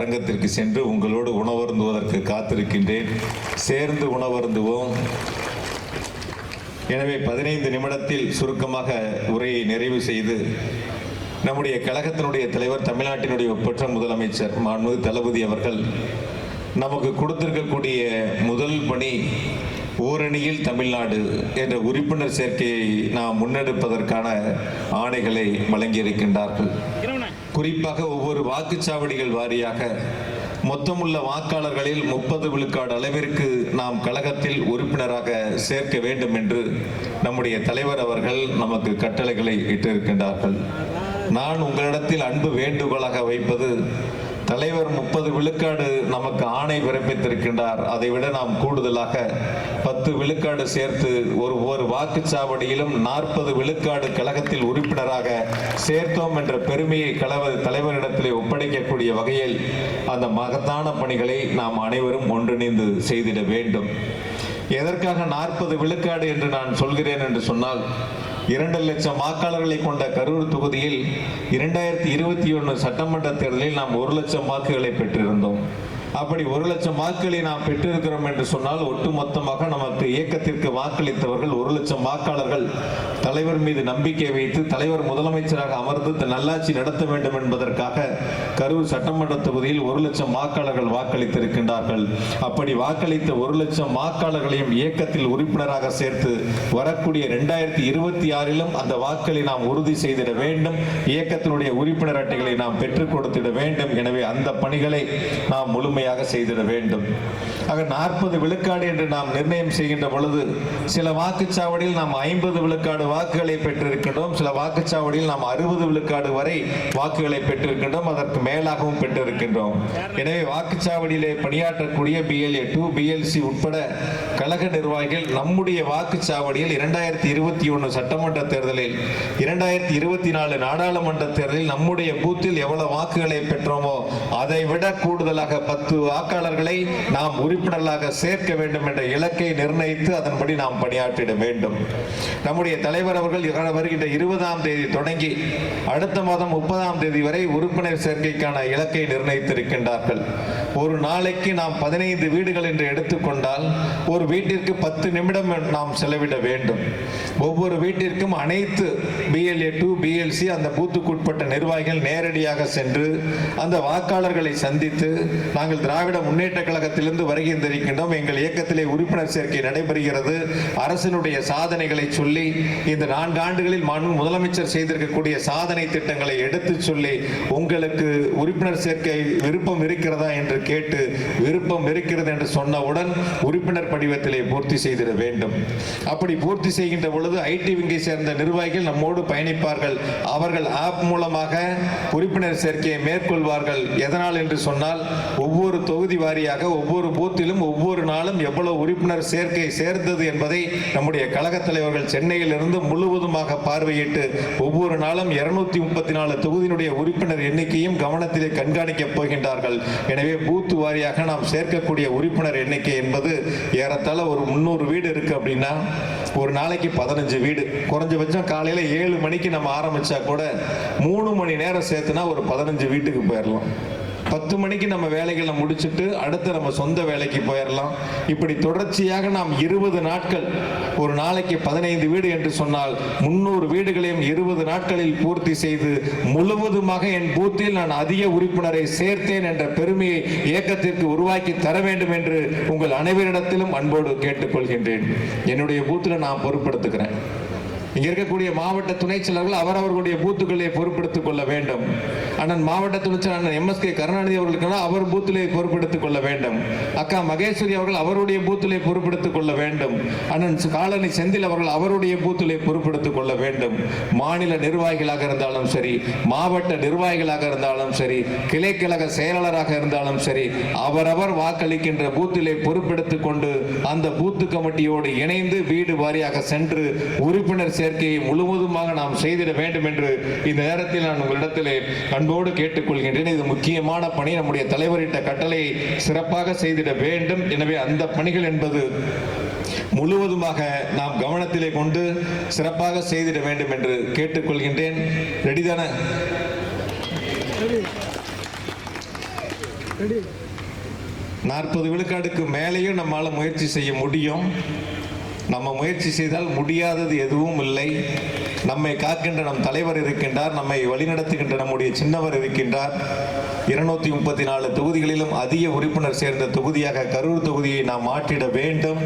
அரங்கத்திற்கு சென்று உங்களோடு உணவருந்துவதற்கு காத்திருக்கின்றேன். சேர்ந்து உணவருந்துவோம். எனவே பதினைந்து நிமிடத்தில் சுருக்கமாக உரையை நிறைவு செய்து நம்முடைய கழகத்தினுடைய தலைவர் தமிழ்நாட்டினுடைய ஒப்பற்ற முதலமைச்சர் மாண்புமிகு தளபதி அவர்கள் நமக்கு கொடுத்திருக்கக்கூடிய முதல் பணி ஓரணியில் தமிழ்நாடு என்ற உறுப்பினர் சேர்க்கையை நாம் முன்னெடுப்பதற்கான ஆணைகளை வழங்கியிருக்கின்றார்கள். குறிப்பாக ஒவ்வொரு வாக்குச்சாவடிகள் வாரியாக மொத்தமுள்ள வாக்காளர்களில் முப்பது விழுக்காடு அளவிற்கு நாம் கழகத்தில் உறுப்பினராக சேர்க்க வேண்டும் என்று நம்முடைய தலைவர் அவர்கள் நமக்கு கட்டளைகளை இட்டிருக்கின்றார்கள். நான் உங்களிடத்தில் அன்பு வேண்டுகோளாக வைப்பது தலைவர் முப்பது விழுக்காடு நமக்கு ஆணை பிறப்பித்திருக்கின்றார். அதை விட நாம் கூடுதலாக பத்து விழுக்காடு சேர்த்து ஒரு ஒரு வாக்குச்சாவடியிலும் நாற்பது விழுக்காடு கழகத்தில் உறுப்பினராக சேர்த்தோம் என்ற பெருமையை கலவது தலைவரிடத்திலே ஒப்படைக்கக்கூடிய வகையில் அந்த மகத்தான பணிகளை நாம் அனைவரும் ஒன்றிணைந்து செய்திட வேண்டும். எதற்காக நாற்பது விழுக்காடு என்று நான் சொல்கிறேன் என்று சொன்னால் இரண்டு லட்சம் வாக்காளர்களை கொண்ட கரூர் தொகுதியில் இரண்டாயிரத்தி இருபத்தி ஒன்று சட்டமன்ற தேர்தலில் நாம் ஒரு லட்சம் வாக்குகளை பெற்றிருந்தோம். அப்படி ஒரு லட்சம் வாக்குகளை நாம் பெற்றிருக்கிறோம் என்று சொன்னால் ஒட்டுமொத்தமாக நமக்கு இயக்கத்திற்கு வாக்களித்தவர்கள் ஒரு லட்சம் வாக்காளர்கள் தலைவர் மீது நம்பிக்கை வைத்து தலைவர் முதலமைச்சராக அமர்ந்து நல்லாட்சி நடத்த வேண்டும் என்பதற்காக கரூர் சட்டமன்ற தொகுதியில் ஒரு லட்சம் வாக்காளர்கள் வாக்களித்திருக்கின்றார்கள். அப்படி வாக்களித்த ஒரு லட்சம் வாக்காளர்களையும் இயக்கத்தில் உறுப்பினராக சேர்த்து வரக்கூடிய இரண்டாயிரத்தி இருபத்தி ஆறிலும் அந்த வாக்களை நாம் உறுதி செய்திட வேண்டும். இயக்கத்தினுடைய உறுப்பினர் அட்டைகளை நாம் பெற்றுக் கொடுத்திட வேண்டும். எனவே அந்த பணிகளை நாம் முழுமையாக செய்திட வேண்டும். ஆக நாற்பது விழுக்காடு என்று நாம் நிர்ணயம் செய்கின்ற பொழுது சில வாக்குச்சாவடியில் நாம் ஐம்பது விழுக்காடு வாக்குகளை பெற்றிருக்கின்றோம் சில வாக்குச்சாவடியில் நாம் அறுபது விழுக்காடு வரை வாக்குகளை பெற்றிருக்கின்றோம் அதற்கு மேலாகவும் பெற்றிருக்கின்றோம். எனவே வாக்குச்சாவடியிலே பணியாற்றக்கூடிய பிஎல்ஏ டூ பிஎல்சி உட்பட கழக நிர்வாகிகள் நம்முடைய வாக்குச்சாவடியில் இரண்டாயிரத்தி இருபத்தி ஒன்று சட்டமன்ற தேர்தலில் இரண்டாயிரத்தி இருபத்தி நாலு நாடாளுமன்ற தேர்தலில் நம்முடைய பூத்தில் எவ்வளவு வாக்குகளை பெற்றோமோ அதை விட கூடுதலாக பத்து வாக்காளர்களை நாம் உறுப்பினர்களாக சேர்க்க வேண்டும் என்ற இலக்கை நிர்ணயித்து அதன்படி நாம் பணியாற்றிட வேண்டும். நம்முடைய தலைவர் அவர்கள் வருகின்ற இருபதாம் தேதி தொடங்கி அடுத்த மாதம் முப்பதாம் தேதி வரை உறுப்பினர் சேர்க்கைக்கான இலக்கை நிர்ணயித்திருக்கின்றார்கள். ஒரு நாளைக்கு நாம் பதினைந்து வீடுகள் என்று எடுத்துக்கொண்டால் ஒரு வீட்டிற்கு பத்து நிமிடம் நாம் செலவிட வேண்டும். ஒவ்வொரு வீட்டிற்கும் அனைத்து பிஎல்ஏ டூ பிஎல்சி அந்த பூத்துக்குட்பட்ட நிர்வாகிகள் நேரடியாக சென்று அந்த வாக்காளர்களை சந்தித்து நாங்கள் திராவிட முன்னேற்ற கழகத்திலிருந்து வருகின்றிருக்கின்றோம். எங்கள் இயக்கத்திலே உறுப்பினர் சேர்க்கை நடைபெறுகிறது. அரசினுடைய சாதனைகளை சொல்லி இந்த நான்கு ஆண்டுகளில் மாண்பு முதலமைச்சர் செய்திருக்கக்கூடிய சாதனை திட்டங்களை எடுத்து சொல்லி உங்களுக்கு உறுப்பினர் சேர்க்கை விருப்பம் இருக்கிறதா என்று கேட்டு விருப்பம் இருக்கிறது என்று சொன்னவுடன் உறுப்பினர் படிவத்திலே பூர்த்தி செய்திட வேண்டும். அப்படி பூர்த்தி செய்கின்ற பொழுது ஐடி விங்கை சேர்ந்த நிர்வாகிகள் நம்மோடு பயணிப்பார்கள். அவர்கள் ஆப் மூலமாக உறுப்பினர் சேர்க்கையை மேற்கொள்வார்கள். எதனால் என்று சொன்னால் ஒவ்வொரு தொகுதி வாரியாக ஒவ்வொரு பூத்திலும் ஒவ்வொரு நாளும் எவ்வளவு உறுப்பினர் சேர்க்கை சேர்ந்தது என்பதை நம்முடைய கழக தலைவர்கள் சென்னையில் இருந்து முழுவதுமாக பார்வையிட்டு ஒவ்வொரு நாளும் இருநூத்தி முப்பத்தி நாலு தொகுதியினுடைய உறுப்பினர் எண்ணிக்கையும் கவனத்திலே கண்காணிக்கப் போகின்றார்கள். எனவே பூத்து வாரியாக நாம் சேர்க்கக்கூடிய உறுப்பினர் எண்ணிக்கை என்பது ஏறத்தாழ ஒரு முந்நூறு வீடு இருக்கு அப்படின்னா ஒரு நாளைக்கு பதினஞ்சு வீடு. குறைஞ்சபட்சம் காலையில் ஏழு மணிக்கு நம்ம ஆரம்பிச்சா கூட மூணு மணி நேரம் சேர்த்துனா ஒரு பதினஞ்சு வீட்டுக்கு போயிடலாம் பத்து மணிக்கு நம்ம வேலைகளை முடிச்சுட்டு அடுத்து நம்ம சொந்த வேலைக்கு போயிடலாம் இப்படி தொடர்ச்சியாக நாம் இருபது நாட்கள் ஒரு நாளைக்கு பதினைந்து வீடு என்று சொன்னால் முன்னூறு வீடுகளையும் இருபது நாட்களில் பூர்த்தி செய்து முழுவதுமாக என் பூத்தில் நான் அதிக உறுப்பினரை சேர்த்தேன் என்ற பெருமையை இயக்கத்திற்கு உருவாக்கி தர வேண்டும் என்று உங்கள் அனைவரிடத்திலும் அன்போடு கேட்டுக்கொள்கின்றேன். என்னுடைய பூத்தில் நான் பொறுப்படுத்துகிறேன். இங்க இருக்கக்கூடிய மாவட்ட துணை செயலர்கள் அவரவர்களுடைய பூத்துக்களை பொறுப்படுத்திக் கொள்ள வேண்டும். அண்ணன் மாவட்ட துணை செயலர் அண்ணன் கே கருணாநிதி அவர்களுக்கு அவர் பூத்திலே பொறுப்படுத்திக் கொள்ள வேண்டும். அக்கா மகேஸ்வரி அவர்கள் அவருடைய பூத்திலே பொறுப்படுத்திக் கொள்ள வேண்டும். அண்ணன் காலனி செந்தில் அவர்கள் அவருடைய பூத்திலே பொறுப்படுத்திக் கொள்ள வேண்டும். மாநில நிர்வாகிகளாக இருந்தாலும் சரி மாவட்ட நிர்வாகிகளாக இருந்தாலும் சரி கிளை கழக செயலாளராக இருந்தாலும் சரி அவரவர் வாக்களிக்கின்ற பூத்திலே பொறுப்பெடுத்துக் கொண்டு அந்த பூத்து கமிட்டியோடு இணைந்து வீடு வாரியாக சென்று உறுப்பினர் சேர்க்கையை முழுவதுமாக நாம் செய்திட வேண்டும் என்று இந்த நேரத்தில் நான் உங்களிடத்திலே அன்போடு கேட்டுக்கொள்கின்றேன். இது முக்கியமான பணி. நம்முடைய தலைவரிட்ட கட்டளையை சிறப்பாக செய்திட வேண்டும். எனவே அந்த பணிகள் என்பது முழுவதுமாக நாம் கவனத்திலே கொண்டு சிறப்பாக செய்திட வேண்டும் என்று கேட்டுக்கொள்கின்றேன். ரெடிதான நாற்பது விழுக்காடுக்கு மேலேயும் நம்மால் முயற்சி செய்ய முடியும். நம்ம முயற்சி செய்தால் முடியாதது எதுவும் இல்லை. நம்மை காக்கின்ற நம் தலைவர் இருக்கின்றார் நம்மை வழிநடத்துகின்ற நம்முடைய சின்னவர் இருக்கின்றார். இருநூத்தி முப்பத்தி நாலு தொகுதிகளிலும் அதிக உறுப்பினர் சேர்ந்த தொகுதியாக கரூர் தொகுதியை நாம் மாற்றிட வேண்டும்.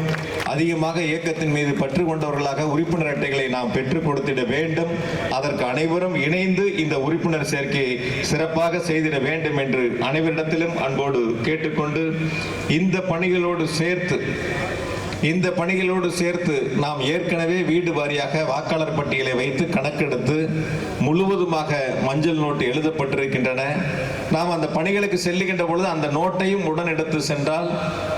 அதிகமாக இயக்கத்தின் மீது பற்று கொண்டவர்களாக உறுப்பினர் அட்டைகளை நாம் பெற்றுக் கொடுத்திட வேண்டும். அதற்கு அனைவரும் இணைந்து இந்த உறுப்பினர் சேர்க்கையை சிறப்பாக செய்திட வேண்டும் என்று அனைவரிடத்திலும் அன்போடு கேட்டுக்கொண்டு இந்த பணிகளோடு சேர்த்து இந்த பணிகளோடு சேர்த்து நாம் ஏற்கனவே வீடு வாரியாக வாக்காளர் பட்டியலை வைத்து கணக்கெடுத்து முழுவதுமாக மஞ்சள் நோட்டு எழுதப்பட்டிருக்கின்றன. நாம் அந்த பணிகளுக்கு செல்லுகின்ற பொழுது அந்த நோட்டையும் உடன் எடுத்து சென்றால்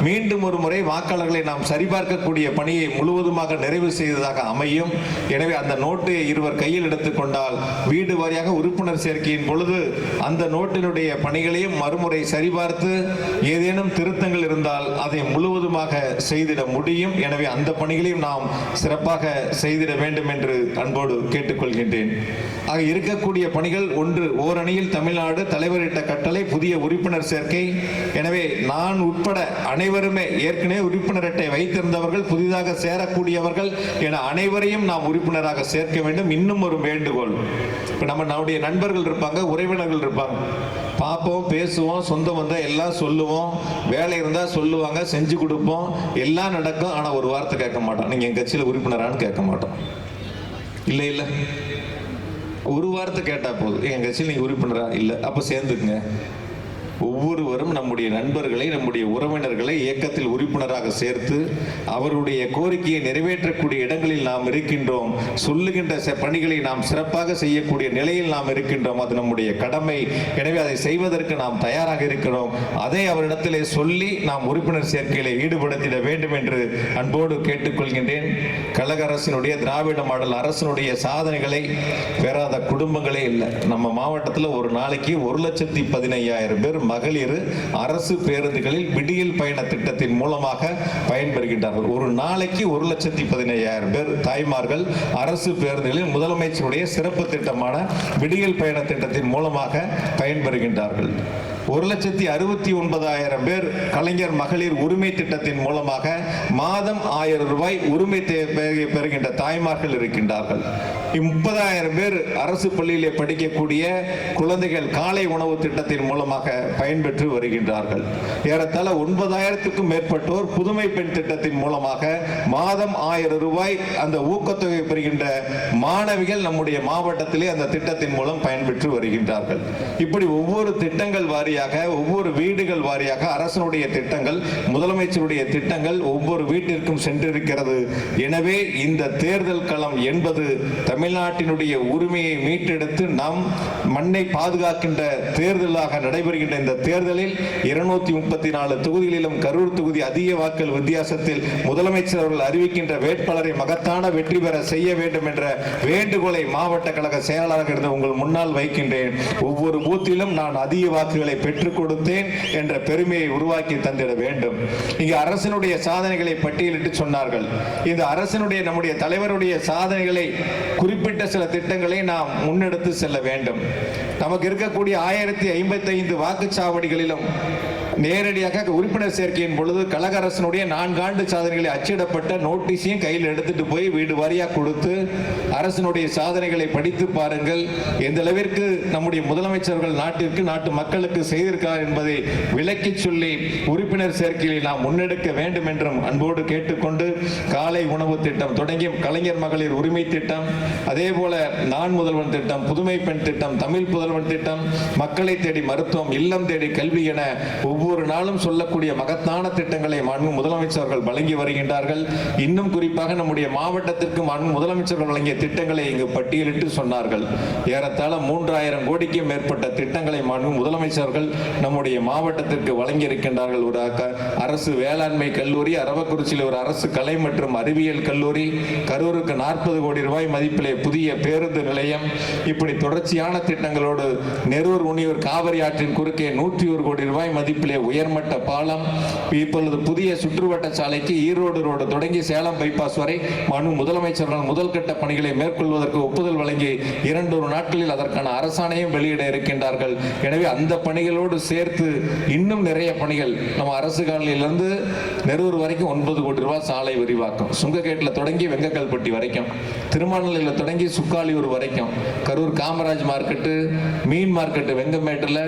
மீண்டும் ஒரு முறை வாக்காளர்களை நாம் சரிபார்க்கக்கூடிய பணியை முழுவதுமாக நிறைவு செய்ததாக அமையும். எனவே அந்த நோட்டை இருவர் கையில் எடுத்துக்கொண்டால் வீடு வாரியாக உறுப்பினர் சேர்க்கையின் பொழுது அந்த நோட்டினுடைய பணிகளையும் மறுமுறை சரிபார்த்து ஏதேனும் திருத்தங்கள் இருந்தால் அதை முழுவதுமாக செய்திட முடியும். எனவே அந்த பணிகளையும் நாம் சிறப்பாக செய்திட வேண்டும் என்று அன்போடு கேட்டுக்கொள்கின்றேன். ஆக இருக்கக்கூடிய பணிகள் ஒன்று ஓரணியில் தமிழ்நாடு தலைவரிட்ட கட்டளை புதிய உறுப்பினர் சேர்க்கை. எனவே நான் உட்பட அனைவருமே ஏற்கனவே உறுப்பினர் அட்டை வைத்திருந்தவர்கள் புதிதாக சேரக்கூடியவர்கள் என அனைவரையும் நாம் உறுப்பினராக சேர்க்க வேண்டும். இன்னும் ஒரு வேண்டுகோள். இப்போ நம்ம நம்முடைய நண்பர்கள் இருப்பாங்க உறவினர்கள் இருப்பாங்க. பார்ப்போம் பேசுவோம் சொந்தம் வந்தால் எல்லாம் சொல்லுவோம். வேலை இருந்தால் சொல்லுவாங்க செஞ்சு கொடுப்போம். எல்லாம் நடக்கும் ஆனால் ஒரு வார்த்தை கேட்க மாட்டோம். நீங்கள் எங்கள் கட்சியில் உறுப்பினரான்னு கேட்க மாட்டோம். இல்லை இல்லை. ஒரு வார்த்தை கேட்டால் போதும். என் கட்சியில் நீங்கள் உறுப்பினரா? இல்லை. அப்போ சேர்ந்துக்குங்க. ஒவ்வொருவரும் நம்முடைய நண்பர்களை நம்முடைய உறவினர்களை இயக்கத்தில் உறுப்பினராக சேர்த்து அவருடைய கோரிக்கையை நிறைவேற்றக்கூடிய இடங்களில் நாம் இருக்கின்றோம். சொல்லுகின்ற பணிகளை நாம் சிறப்பாக செய்யக்கூடிய நிலையில் நாம் இருக்கின்றோம். அது நம்முடைய கடமை. எனவே அதை செய்வதற்கு நாம் தயாராக இருக்கிறோம். அதை அவரிடத்திலே சொல்லி நாம் உறுப்பினர் சேர்க்கையில ஈடுபடுத்திட வேண்டும் என்று அன்போடு கேட்டுக்கொள்கின்றேன். கழக அரசினுடைய திராவிட மாடல் அரசினுடைய சாதனைகளை பெறாத குடும்பங்களே இல்லை. நம்ம மாவட்டத்தில் ஒரு நாளைக்கு ஒரு லட்சத்தி பதினையாயிரம் பேர் மகளிர் அரசு பேருந்துகளில் விடியல் பயண திட்டத்தின் மூலமாக பயன்பெறுகின்றார்கள். ஒரு நாளைக்கு ஒரு லட்சத்தி பதினையாயிரம் பேர் தாய்மார்கள் அரசு பேருந்துகளில் முதலமைச்சருடைய சிறப்பு திட்டமான விடியல் பயண திட்டத்தின் மூலமாக பயன்பெறுகின்றார்கள். ஒரு லட்சத்தி அறுபத்தி ஒன்பதாயிரம் பேர் கலைஞர் மகளிர் உரிமை திட்டத்தின் மூலமாக மாதம் ஆயிரம் ரூபாய் உரிமை பெறுகின்ற தாய்மார்கள் இருக்கின்றார்கள். முப்பதாயிரம் பேர் அரசு பள்ளியிலே படிக்கக்கூடிய குழந்தைகள் காலை உணவு திட்டத்தின் மூலமாக பயன்பெற்று வருகின்றார்கள். ஏறத்தாழ ஒன்பதாயிரத்துக்கும் மேற்பட்டோர் புதுமை பெண் திட்டத்தின் மூலமாக மாதம் ஆயிரம் ரூபாய் அந்த ஊக்கத்தொகை பெறுகின்ற மாணவிகள் நம்முடைய மாவட்டத்திலே அந்த திட்டத்தின் மூலம் பயன்பெற்று வருகின்றார்கள். இப்படி ஒவ்வொரு திட்டங்கள் வாரி வாரியாக ஒவ்வொரு வீடுகள் வாரியாக அரசனுடைய திட்டங்கள் முதலமைச்சருடைய திட்டங்கள் ஒவ்வொரு வீட்டிற்கும் சென்றிருக்கிறது. எனவே இந்த தேர்தல் களம் என்பது தமிழ்நாட்டினுடைய உரிமையை மீட்டெடுத்து நாம் மண்ணை பாதுகாக்கின்ற தேர்தலாக நடைபெறுகின்ற இந்த தேர்தலில் இருநூத்தி முப்பத்தி நாலு தொகுதிகளிலும் கரூர் தொகுதி அதிக வாக்கள் வித்தியாசத்தில் முதலமைச்சர் அவர்கள் அறிவிக்கின்ற வேட்பாளரை மகத்தான வெற்றி பெற செய்ய வேண்டும் என்ற வேண்டுகோளை மாவட்ட கழக செயலாளராக இருந்த உங்கள் முன்னால் வைக்கின்றேன். ஒவ்வொரு பூத்திலும் நான் அதிக வாக்குகளை பெற்றுக் கொடுத்தேன் என்ற பெருமையை உருவாக்கி தந்திட வேண்டும். இங்கு அரசினுடைய சாதனைகளை பட்டியலிட்டு சொன்னார்கள். இந்த அரசினுடைய நம்முடைய தலைவருடைய சாதனைகளை குறிப்பிட்ட சில திட்டங்களை நாம் முன்னெடுத்து செல்ல வேண்டும். நமக்கு இருக்கக்கூடிய ஆயிரத்தி ஐம்பத்தி ஐந்து வாக்குச்சாவடிகளிலும் நேரடியாக உறுப்பினர் சேர்க்கையின் பொழுது கழக அரசனுடைய நான்காண்டு சாதனைகளை அச்சிடப்பட்ட நோட்டீஸையும் கையில் எடுத்துட்டு போய் வீடு வாரியாக கொடுத்து அரசனுடைய சாதனைகளை படித்து பாருங்கள். எந்த அளவிற்கு நம்முடைய முதலமைச்சர்கள் நாட்டிற்கு நாட்டு மக்களுக்கு செய்திருக்கிறார் என்பதை விளக்கி சொல்லி உறுப்பினர் சேர்க்கையை நாம் முன்னெடுக்க வேண்டும் என்றும் அன்போடு கேட்டுக்கொண்டு காலை உணவு திட்டம் தொடங்கி கலைஞர் மகளிர் உரிமை திட்டம் அதே போல நான் முதல்வன் திட்டம் புதுமை பெண் திட்டம் தமிழ் புதல்வன் திட்டம் மக்களை தேடி மருத்துவம் இல்லம் தேடி கல்வி என ஒவ்வொரு ஒவ்வொரு நாளும் சொல்லக்கூடிய மகத்தான திட்டங்களை மாண்பு முதலமைச்சர்கள் வழங்கி வருகின்றார்கள். இன்னும் குறிப்பாக நம்முடைய மாவட்டத்திற்கு மாண்பு முதலமைச்சர்கள் வழங்கிய திட்டங்களை இங்கு பட்டியலிட்டு சொன்னார்கள். ஏறத்தாழ மூன்றாயிரம் கோடிக்கும் மேற்பட்ட திட்டங்களை மாண்பு முதலமைச்சர்கள் நம்முடைய மாவட்டத்திற்கு வழங்கி இருக்கின்றார்கள் ஒரு அரசு வேளாண்மை கல்லூரி அரவக்குறிச்சியில் ஒரு அரசு கலை மற்றும் அறிவியல் கல்லூரி கரூருக்கு நாற்பது கோடி ரூபாய் மதிப்பிலே புதிய பேருந்து நிலையம் இப்படி தொடர்ச்சியான திட்டங்களோடு நெரூர் உணியூர் காவிரி ஆற்றின் குறுக்கே நூற்றி ஒரு கோடி ரூபாய் மதிப்பிலே உயர்மட்ட பாலம் இப்பொழுது புதிய சுற்றுவட்ட சாலைக்கு ஈரோடு ரோடு தொடங்கி சேலம் பைபாஸ் வரை மனு முதலமைச்சரால் முதல் கட்ட பணிகளை மேற்கொள்வதற்கு ஒப்புதல் வழங்கி இரண்டொரு நாட்களில் அதற்கான அரசாணையும் வெளியிட இருக்கின்றார்கள். எனவே அந்த பணிகளோடு சேர்த்து இன்னும் நிறைய பணிகள் நம்ம அரசு காலையிலிருந்து நெரூர் வரைக்கும் ஒன்பது கோடி ரூபாய் சாலை விரிவாக்கம் சுங்ககேட்டில் தொடங்கி வெங்கக்கல்பட்டி வரைக்கும் திருமாநிலையில் தொடங்கி சுக்காலியூர் வரைக்கும் கரூர் காமராஜ் மார்க்கெட்டு மீன் மார்க்கெட்டு வெங்கமேட்டில்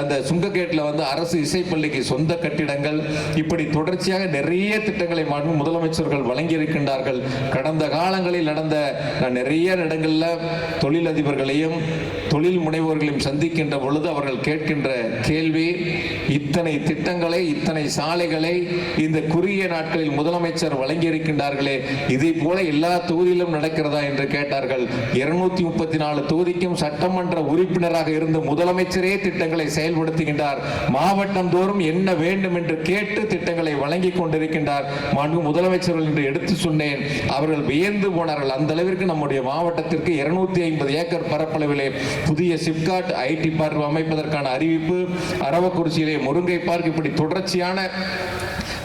அந்த சுங்ககேட்டில் வந்து அரசு இசை அரசை பள்ளிக்கு சொந்த கட்டிடங்கள் இப்படி தொடர்ச்சியாக நிறைய திட்டங்களை முதலமைச்சர்கள் வழங்கியிருக்கின்றார்கள். கடந்த காலங்களில் நடந்த நிறைய இடங்களில் தொழிலதிபர்களையும் தொழில் முனைவோர்களையும் சந்திக்கின்ற பொழுது அவர்கள் கேட்கின்ற கேள்வி இத்தனை திட்டங்களை இத்தனை சாலைகளை இந்த குறுகிய நாட்களில் முதலமைச்சர் வழங்கியிருக்கின்றார்களே இதை போல எல்லா தொகுதியிலும் நடக்கிறதா என்று கேட்டார்கள். இருநூத்தி முப்பத்தி நாலு தொகுதிக்கும் சட்டமன்ற உறுப்பினராக இருந்த முதலமைச்சரே திட்டங்களை செயல்படுத்துகின்றார். மாவட்டம் தோறும் என்ன வேண்டும் என்று கேட்டு திட்டங்களை வழங்கி கொண்டிருக்கின்றார் மாண்பு முதலமைச்சர்கள் என்று எடுத்து சொன்னேன். அவர்கள் வியந்து போனார்கள். அந்த அளவிற்கு நம்முடைய மாவட்டத்திற்கு இருநூத்தி ஐம்பது ஏக்கர் பரப்பளவிலே புதிய சிப்காட் ஐடி பார்க் அமைப்பதற்கான அறிவிப்பு அரவக்குறிச்சியிலே முருங்கை பார்க் இப்படி தொடர்ச்சியான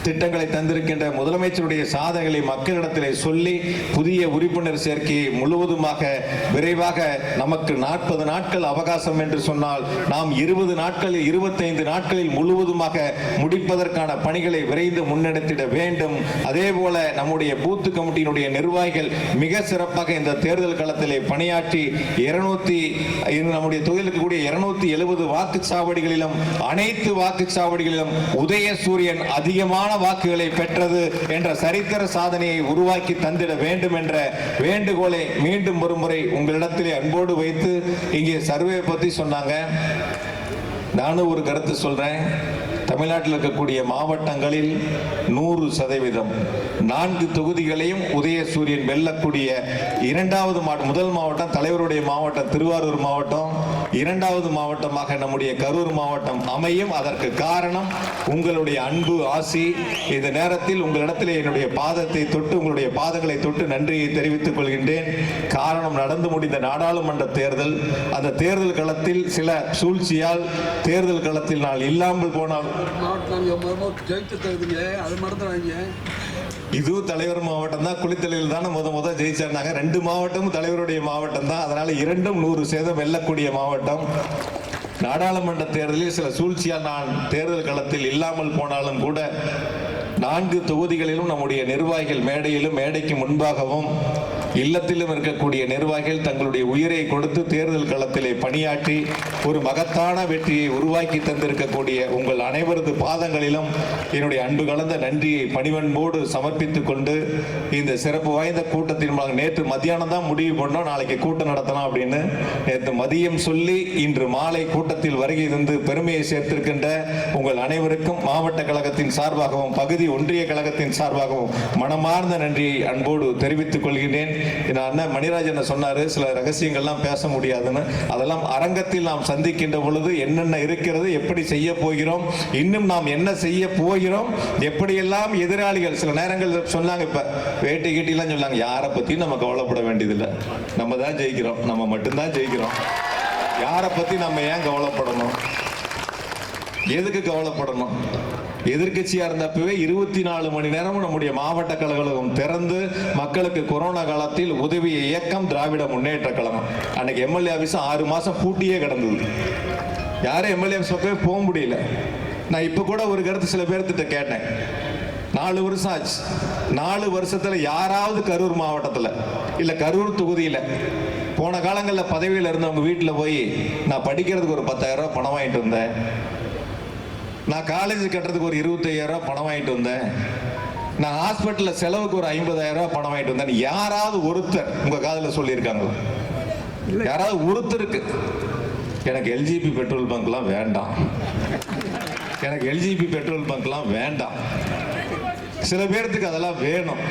திட்டங்களை தந்திருக்கின்ற முதலமைச்சருடைய சாதனைகளை மக்களிடத்திலே சொல்லி புதிய உறுப்பினர் சேர்க்கையை முழுவதுமாக விரைவாக நமக்கு நாற்பது நாட்கள் அவகாசம் என்று சொன்னால் நாம் இருபது நாட்களில் இருபத்தைந்து நாட்களில் முழுவதுமாக முடிப்பதற்கான பணிகளை விரைந்து முன்னெடுத்திட வேண்டும். அதே போல நம்முடைய பூத்து கமிட்டியினுடைய நிர்வாகிகள் மிக சிறப்பாக இந்த தேர்தல் களத்திலே பணியாற்றி இருநூத்தி நம்முடைய தொகுதியில் கூடிய இருநூத்தி எழுபது வாக்குச்சாவடிகளிலும் அனைத்து வாக்குச்சாவடிகளிலும் உதயசூரியன் அதிகமான வாக்குகளை பெற்றது என்ற சரித்திர சாதனையை உருவாக்கி தந்திட வேண்டும் என்ற வேண்டுகோளை மீண்டும் ஒரு முறை உங்களிடத்திலே அன்போடு வைத்து இங்கே சர்வே பத்தி சொன்னாங்க. நானும் ஒரு கருத்து சொல்றேன். தமிழ்நாட்டில் இருக்கக்கூடிய மாவட்டங்களில் நூறு சதவீதம் நான்கு தொகுதிகளையும் உதயசூரியன் வெல்லக்கூடிய இரண்டாவது மாவட்டம் முதல் மாவட்டம் தலைவருடைய மாவட்டம் திருவாரூர் மாவட்டம். இரண்டாவது மாவட்டமாக நம்முடைய கரூர் மாவட்டம் அமையும். அதற்கு காரணம் உங்களுடைய அன்பு ஆசி. இந்த நேரத்தில் உங்களிடத்தில் என்னுடைய பாதத்தை தொட்டு உங்களுடைய பாதங்களை தொட்டு நன்றியை தெரிவித்துக் கொள்கின்றேன். காரணம் நடந்து முடிந்த நாடாளுமன்ற தேர்தல். அந்த தேர்தல் களத்தில் சில சூழ்ச்சியால் தேர்தல் களத்தில் நான் இல்லாமல் போனால். ஜெயித்து எவ்வளோ தருதுங்க அது மறந்துடாங்க இதுவும் தலைவர் மாவட்டம் தான். குளித்தலையில் தானே முத முத ஜெயிச்சாருனாங்க. ரெண்டு மாவட்டமும் தலைவருடைய மாவட்டம் தான். அதனால இரண்டும் நூறு சேதம் வெல்லக்கூடிய மாவட்டம். நாடாளுமன்ற தேர்தலில் சில சூழ்ச்சியால் நான் தேர்தல் களத்தில் இல்லாமல் போனாலும் கூட நான்கு தொகுதிகளிலும் நம்முடைய நிர்வாகிகள் மேடையிலும் மேடைக்கு முன்பாகவும் இல்லத்திலும் இருக்கக்கூடிய நிர்வாகிகள் தங்களுடைய உயிரை கொடுத்து தேர்தல் களத்திலே பணியாற்றி ஒரு மகத்தான வெற்றியை உருவாக்கி தந்திருக்கக்கூடிய உங்கள் அனைவரது பாதங்களிலும் என்னுடைய அன்பு கலந்த நன்றியை பணிவன்போடு சமர்ப்பித்துக் கொண்டு இந்த சிறப்பு வாய்ந்த கூட்டத்தின் மூலம் நேற்று மத்தியானம் தான் முடிவு பண்ணோம். நாளைக்கு கூட்டம் நடத்தலாம் அப்படின்னு நேற்று மதியம் சொல்லி இன்று மாலை கூட்டத்தில் வருகை தந்து பெருமையை சேர்த்திருக்கின்ற உங்கள் அனைவருக்கும் மாவட்ட கழகத்தின் சார்பாகவும் பகுதி ஒன்றிய கழகத்தின் சார்பாகவும் மனமார்ந்த நன்றியை அன்போடு தெரிவித்துக் கொள்கிறேன் அண்ணன் மணிராஜன் சொன்னாரு சில ரகசியங்கள்லாம் பேச முடியாதுன்னு. அதெல்லாம் அரங்கத்தில் நாம் சந்திக்கின்ற பொழுது என்னென்ன இருக்கிறது எப்படி செய்ய போகிறோம் இன்னும் நாம் என்ன செய்ய போகிறோம் எப்படியெல்லாம் எதிராளிகள் சில நேரங்கள் சொன்னாங்க இப்ப வேட்டி கீட்டிலாம் சொன்னாங்க யாரை பத்தியும் நம்ம கவலைப்பட வேண்டியதில்லை. நம்ம தான் ஜெயிக்கிறோம். நம்ம மட்டும்தான் ஜெயிக்கிறோம். யாரை பத்தி நம்ம ஏன் கவலைப்படணும்? எதுக்கு கவலைப்படணும்? எதிர்க்கட்சியா இருந்தப்பவே இருபத்தி நாலு மணி நேரமும் நம்முடைய மாவட்ட கழகம் திறந்து மக்களுக்கு கொரோனா காலத்தில் உதவிய இயக்கம் திராவிட முன்னேற்ற கழகம். அன்னைக்கு எம்எல்ஏ ஆபீஸ் ஆறு மாசம் பூட்டியே கிடந்தது. யாரும் எம்எல்ஏ ஆபீஸ் பக்கமே போக முடியல. நான் இப்ப கூட ஒரு கருத்து சில பேர்த்திட்ட கேட்டேன். நாலு வருஷம் ஆச்சு. நாலு வருஷத்துல யாராவது கரூர் மாவட்டத்துல இல்ல கரூர் தொகுதியில போன காலங்களில் பதவியில் இருந்தவங்க வீட்டில் போய் நான் படிக்கிறதுக்கு ஒரு பத்தாயிரம் ரூபா பணம் வாங்கிட்டு வந்தேன். நான் காலேஜ் கட்டுறதுக்கு ஒரு இருபத்தையாயிரம் ரூபாய் பணம் வாங்கிட்டு வந்தேன். நான் ஹாஸ்பிட்டலில் செலவுக்கு ஒரு ஐம்பதாயிரம் ரூபாய் பணம் வாங்கிட்டு வந்தேன் யாராவது ஒருத்தர் உங்க காதில் சொல்லியிருக்காங்களா? யாராவது ஒருத்தருக்கு எனக்கு எல்ஜிபி பெட்ரோல் பங்க்லாம் வேண்டாம். எனக்கு எல்ஜிபி பெட்ரோல் பங்க்லாம் வேண்டாம். சில பேர்த்துக்கு அதெல்லாம் வேணும்.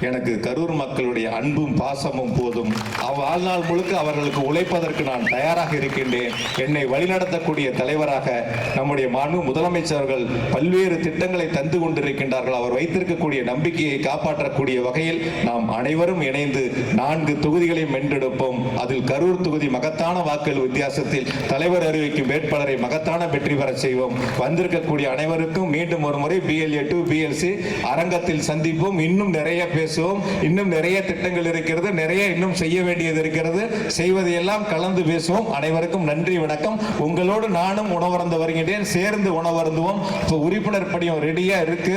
எனக்கு கரூர் மக்களுடைய அன்பும் பாசமும் போதும். அவ் வாழ்நாள் முழுக்க அவர்களுக்கு உழைப்பதற்கு நான் தயாராக இருக்கின்றேன். என்னை வழிநடத்தக்கூடிய தலைவராக நம்முடைய மாண்பு முதலமைச்சர்கள் பல்வேறு திட்டங்களை தந்து கொண்டிருக்கின்றார்கள். அவர் வைத்திருக்கக்கூடிய நம்பிக்கையை காப்பாற்றக்கூடிய வகையில் நாம் அனைவரும் இணைந்து நான்கு தொகுதிகளை வென்றெடுப்போம் அதில் கரூர் தொகுதி மகத்தான வாக்குகள் வித்தியாசத்தில் தலைவர் அறிவிக்கும் வேட்பாளரை மகத்தான வெற்றி பெற செய்வோம். வந்திருக்கக்கூடிய அனைவருக்கும் மீண்டும் ஒரு முறை பிஎல்ஏ டு பிஎல்சி அரங்கத்தில் சந்திப்போம். இன்னும் நிறைய பேர் பேசுவோம். இன்னும் நிறைய திட்டங்கள் இருக்கிறது நிறைய இன்னும் செய்ய வேண்டியது இருக்கிறது. செய்வதையெல்லாம் கலந்து பேசுவோம். அனைவருக்கும் நன்றி வணக்கம். உங்களோடு நானும் உணவருந்த வருகின்றேன். சேர்ந்து உணவருந்துவோம். இப்போ உறுப்பினர் படியும் ரெடியாக இருக்கு.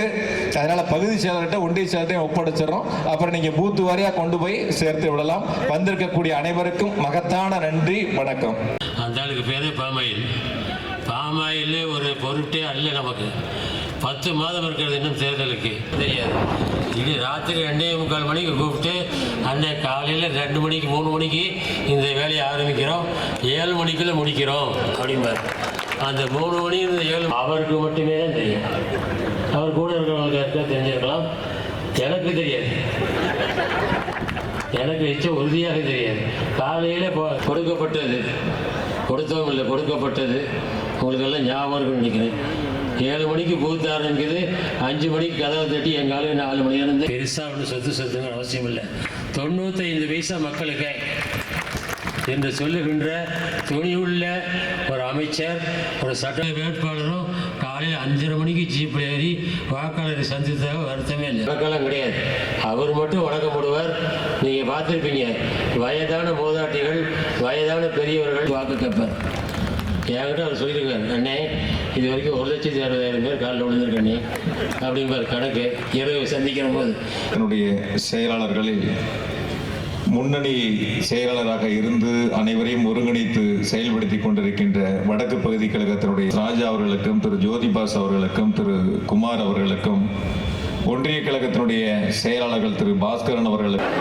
அதனால பகுதி செயலர்கிட்ட ஒன்றிய செயலர்கிட்ட ஒப்படைச்சிடறோம். அப்புறம் நீங்கள் பூத்து வாரியாக கொண்டு போய் சேர்த்து விடலாம். வந்திருக்கக்கூடிய அனைவருக்கும் மகத்தான நன்றி வணக்கம். அந்த பேரே பாமாயில். பாமாயிலே ஒரு பொருட்டே அல்ல நமக்கு. பத்து மாதம் இருக்கிறது இன்னும் தேர்தலுக்கு. தெரியாது. இது ராத்திரி ரெண்டே முக்கால் மணிக்கு கூப்பிட்டு அன்னை காலையில் ரெண்டு மணிக்கு மூணு மணிக்கு இந்த வேலையை ஆரம்பிக்கிறோம். ஏழு மணிக்குள்ளே முடிக்கிறோம் அப்படிம்பார். அந்த மூணு மணி இந்த ஏழு அவருக்கு மட்டுமே தான் தெரியும். அவர் கூட இருக்கிறவங்களுக்கு யாருக்கா தெரிஞ்சிருக்கலாம். எனக்கு தெரியாது. எனக்கு நிச்சயம் உறுதியாக தெரியாது. காலையில் கொடுக்கப்பட்டது. கொடுத்தவங்க இல்லை கொடுக்கப்பட்டது. உங்களுக்கெல்லாம் ஞாபகம் இருக்குன்னு நினைக்கிறேன். ஏழு மணிக்கு பூத்து ஆரம்பிக்குது அஞ்சு மணிக்கு கதவை தட்டி எங்கள் ஆளு நாலு மணி இருந்து பெருசாக ஒன்றும் சொத்து சொத்துங்கிற அவசியம் இல்லை. தொண்ணூத்தைந்து பைசா மக்களுக்கு என்று சொல்லுகின்ற துணிவுள்ள ஒரு அமைச்சர் ஒரு சட்ட வேட்பாளரும் காலையில் அஞ்சரை மணிக்கு ஜீப்பில் ஏறி வாக்காளரை சந்தித்த வருத்தமே இல்லை. வழக்கெல்லாம் கிடையாது. அவர் மட்டும் வணக்கம் போடுவார் நீங்கள் பார்த்துருப்பீங்க. வயதான மூதாட்டிகள் வயதான பெரியவர்கள் வாக்கு கேட்பார். என்கிட்ட அவர் சொல்லியிருக்காரு அண்ணே இது வரைக்கும் ஒரு லட்சத்தி அறுபதாயிரம் பேர் காலில் விழுந்திருக்கண்ணே அப்படிங்கிற கணக்கு. இரவு சந்திக்கிற போது. என்னுடைய செயலாளர்களில் முன்னணி செயலாளராக இருந்து அனைவரையும் ஒருங்கிணைத்து செயல்படுத்தி கொண்டிருக்கின்ற வடக்கு பகுதி கழகத்தினுடைய ராஜா அவர்களுக்கும் திரு ஜோதிபாஸ் அவர்களுக்கும் திரு குமார் அவர்களுக்கும் ஒன்றிய கழகத்தினுடைய செயலாளர்கள் திரு பாஸ்கரன் அவர்களுக்கும்